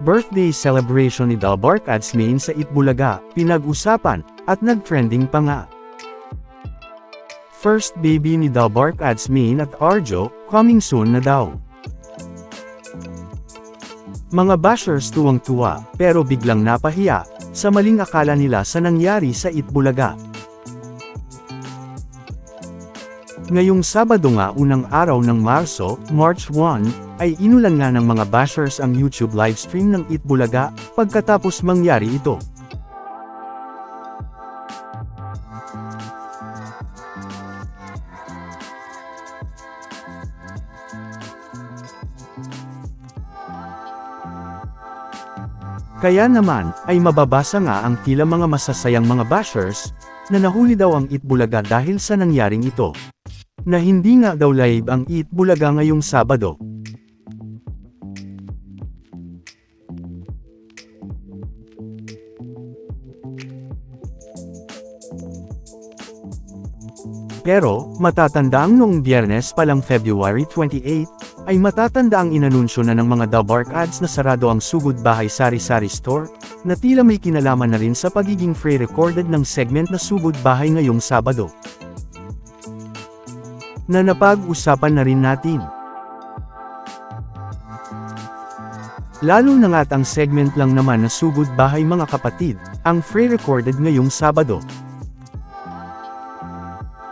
Birthday celebration ni Dalbark Adsmain sa Itbulaga, pinag-usapan, at nag-trending pa nga. First baby ni Dalbark Adsmain at Arjo, coming soon na daw. Mga bashers tuwang-tuwa, pero biglang napahiya, sa maling akala nila sa nangyari sa Itbulaga. Ngayong Sabado nga unang araw ng Marso, March 1, ay inulan nga ng mga bashers ang YouTube livestream ng Itbulaga, pagkatapos mangyari ito. Kaya naman, ay mababasa nga ang tila mga masasayang mga bashers, na nahuli daw ang Itbulaga dahil sa nangyaring ito. Na hindi nga daw live ang Itbulaga ngayong Sabado. Pero, matatandaang noong biyernes palang February 28, ay matatandaang inanunsyo na ng mga Dabark ads na sarado ang Sugod Bahay Sari Sari Store, na tila may kinalaman na rin sa pagiging free recorded ng segment na Sugod Bahay ngayong Sabado. Na napag-usapan na rin natin. Lalo na nga't ang segment lang naman na Sugod Bahay mga kapatid, ang free recorded ngayong Sabado.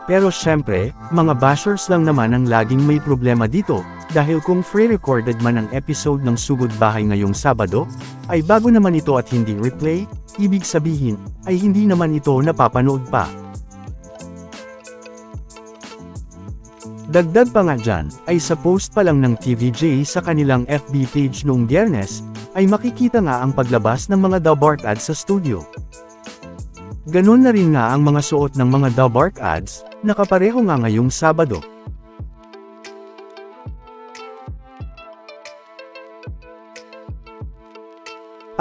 Pero syempre, mga bashers lang naman ang laging may problema dito, dahil kung free-recorded man ang episode ng Sugod Bahay ngayong Sabado, ay bago naman ito at hindi replay, ibig sabihin, ay hindi naman ito napapanood pa. Dagdag pa nga dyan, ay sa post pa lang ng TVJ sa kanilang FB page noong biyernes, ay makikita nga ang paglabas ng mga Dabark ads sa studio. Ganon na rin nga ang mga suot ng mga Dabark ads, nakapareho nga ngayong Sabado.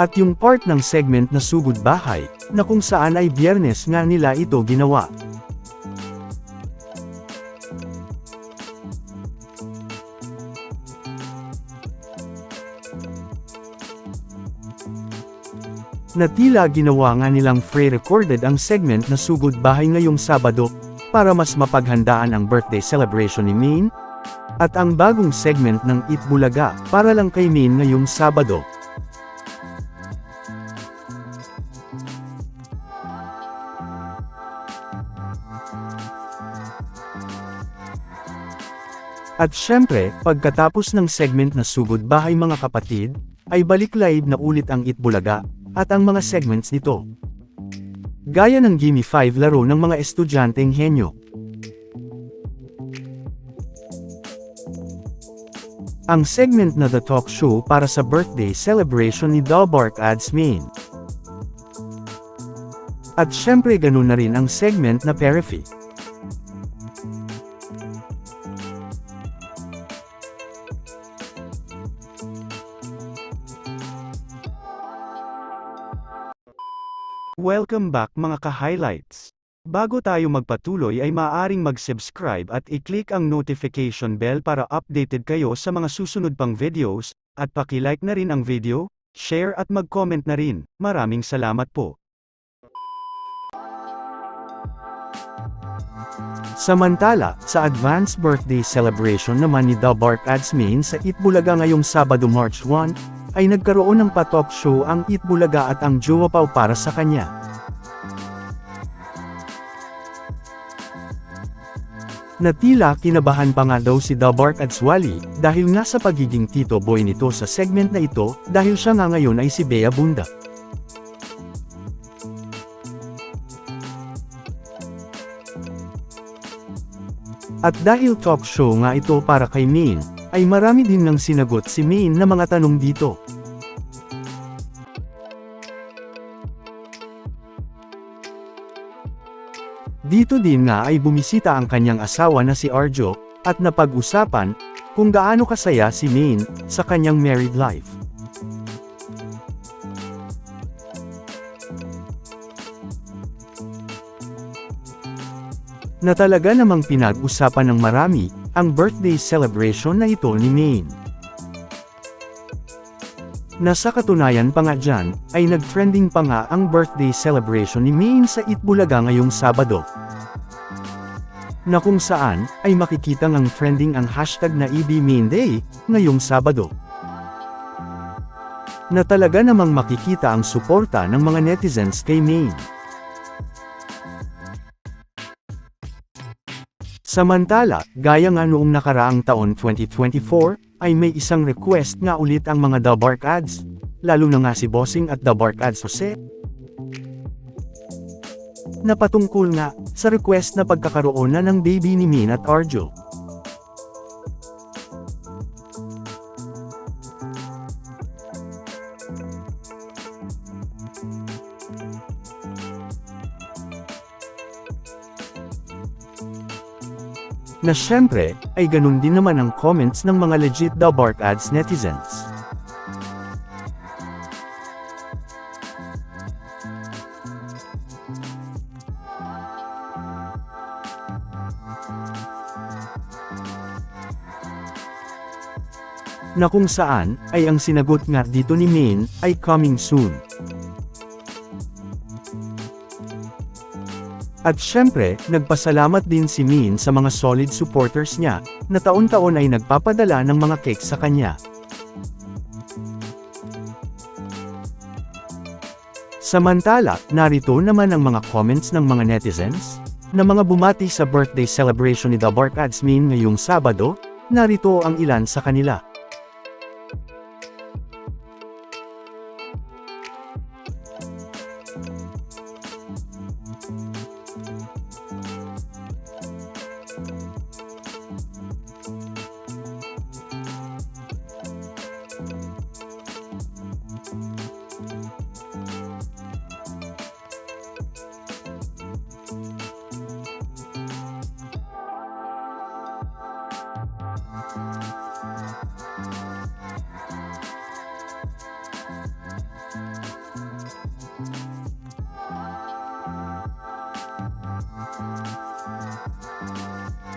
At yung part ng segment na Sugod Bahay, na kung saan ay biyernes nga nila ito ginawa. Na tila ginawa nga nilang free-recorded ang segment na Sugod Bahay ngayong Sabado, para mas mapaghandaan ang birthday celebration ni Maine, at ang bagong segment ng Itbulaga, para lang kay Maine ngayong Sabado. At syempre, pagkatapos ng segment na Sugod Bahay mga kapatid, ay balik live na ulit ang Itbulaga, at ang mga segments nito. Gaya ng Gimme 5 laro ng mga estudyanteng henyo. Ang segment na The Talk Show para sa birthday celebration ni Dalbark Ads Main. At syempre ganun na rin ang segment na Perify. Welcome back mga ka-highlights. Bago tayo magpatuloy ay maaaring mag-subscribe at i-click ang notification bell para updated kayo sa mga susunod pang videos, at paki-like na rin ang video, share at mag-comment na rin. Maraming salamat po. Samantala, sa advance birthday celebration naman ni Dabark Adsmain sa Itbulaga ngayong Sabado March 1, ay nagkaroon ng pa-talk show ang Itbulaga at ang Jowa Pau para sa kanya. Na tila kinabahan pa nga daw si Dabark Adswali, dahil nga sa pagiging tito boy nito sa segment na ito, dahil siya nga ngayon ay si Bea Bunda. At dahil talk show nga ito para kay Maine, ay marami din nang sinagot si Maine na mga tanong dito. Dito din nga ay bumisita ang kanyang asawa na si Arjo, at napag-usapan, kung gaano kasaya si Maine, sa kanyang married life. Na talaga namang pinag-usapan ng marami, ang birthday celebration na ito ni Maine. Na sa katunayan pa nga dyan, ay nag-trending pa nga ang birthday celebration ni Maine sa Itbulaga ngayong Sabado. Na kung saan, ay makikita ngang trending ang hashtag na EB Maine Day, ngayong Sabado. Na talaga namang makikita ang suporta ng mga netizens kay Maine. Samantala, gaya nga noong nakaraang taon 2024, ay may isang request nga ulit ang mga The Bark Ads, lalo na nga si Bossing at The Bark Ads Jose. Napatungkol nga, sa request na pagkakaroon na ng baby ni Min at Arjo. Na syempre, ay ganun din naman ang comments ng mga legit The Bark Ads netizens. Na kung saan, ay ang sinagot nga dito ni Min, ay coming soon. At syempre, nagpasalamat din si Min sa mga solid supporters niya, na taon-taon ay nagpapadala ng mga cake sa kanya. Samantala, narito naman ang mga comments ng mga netizens, na mga bumati sa birthday celebration ni The Bark Ads Min ngayong Sabado, narito ang ilan sa kanila.